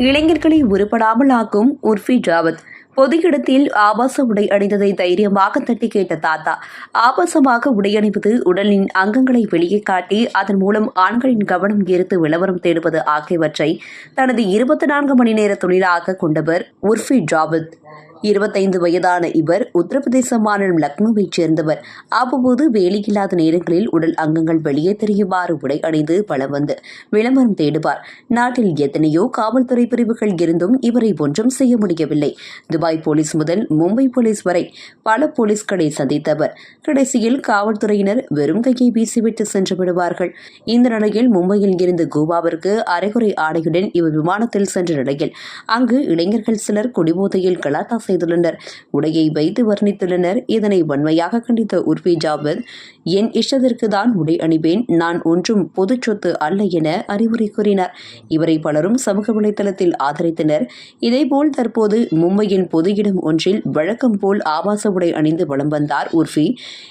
இளைஞர்களை உருப்படாமல் ஆக்கும் உர்ஃபி ஜாவத். பொது இடத்தில் ஆபாச உடை அணிந்ததை தைரியமாக தட்டி கேட்ட தாத்தா. ஆபாசமாக உடையணிவது உடலின் அங்கங்களை வெளியே காட்டி அதன் மூலம் ஆண்களின் கவனம் ஈர்த்து விளம்பரம் தேடுவது ஆகியவற்றை தனது இருபத்தி நான்கு மணி நேர தொழிலாக கொண்டவர் உர்ஃபி ஜாவத். இருபத்தைந்து வயதான இவர் உத்தரப்பிரதேச மாநிலம் லக்னோவைச் சேர்ந்தவர். அவ்வப்போது வேலையில்லாத நேரங்களில் உடல் அங்கங்கள் வெளியே தெரியுமாறு உடை அணிந்து பலம் வந்து விளம்பரம் தேடுவார். நாட்டில் எத்தனையோ காவல்துறை பிரிவுகள் இருந்தும் இவரை ஒன்றும் செய்ய முடியவில்லை. துபாய் போலீஸ் முதல் மும்பை போலீஸ் வரை பல போலீஸ்களை சந்தித்தவர். கடைசியில் காவல்துறையினர் வெறும் கையை வீசிவிட்டு சென்று விடுவார்கள். இந்த நிலையில் மும்பையில் இருந்து கோவாவிற்கு அரைகுறை ஆடையுடன் இவர் விமானத்தில் சென்ற நிலையில் அங்கு இளைஞர்கள் சிலர் குடிபோதையில் கலாத்தாசை செய்துள்ளனர். உடையை வைத்து வர்ணித்துள்ளனர். இதனை வன்மையாக கண்டித்த உர்வி ஜாவத் என் இஷ்டத்திற்கு தான் உடை அணிவேன் நான் ஒன்றும் பொது சொத்து அல்ல என அறிவுரை கூறினார். இவரை பலரும் சமூக வலைதளத்தில் ஆதரித்தனர். இதேபோல் தற்போது மும்பையின் பொது இடம் ஒன்றில் வழக்கம் போல் ஆபாச உடை அணிந்து வலம் வந்தார் உர்ஃபி.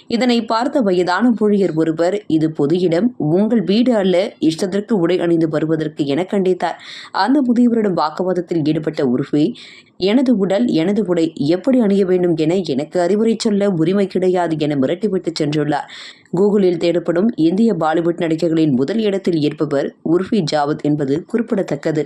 இதனை பார்த்த வயதான ஊழியர் ஒருவர் இது பொது இடம் உங்கள் வீடு அல்ல இஷ்டத்திற்கு உடை அணிந்து வருவதற்கு என கண்டித்தார். அந்த முதியவரிடம் வாக்குவாதத்தில் ஈடுபட்ட உர்ஃபி எனது உடல் எனது உடை எப்படி அணிய வேண்டும் என எனக்கு அறிவுரை சொல்ல உரிமை கிடையாது என மிரட்டிவிட்டு சென்றுள்ளார். கூகுளில் தேடப்படும் இந்திய பாலிவுட் நடிகைகளின் முதல் இடத்தில் இருப்பவர் உர்ஃபி ஜாவத் என்பது குறிப்பிடத்தக்கது.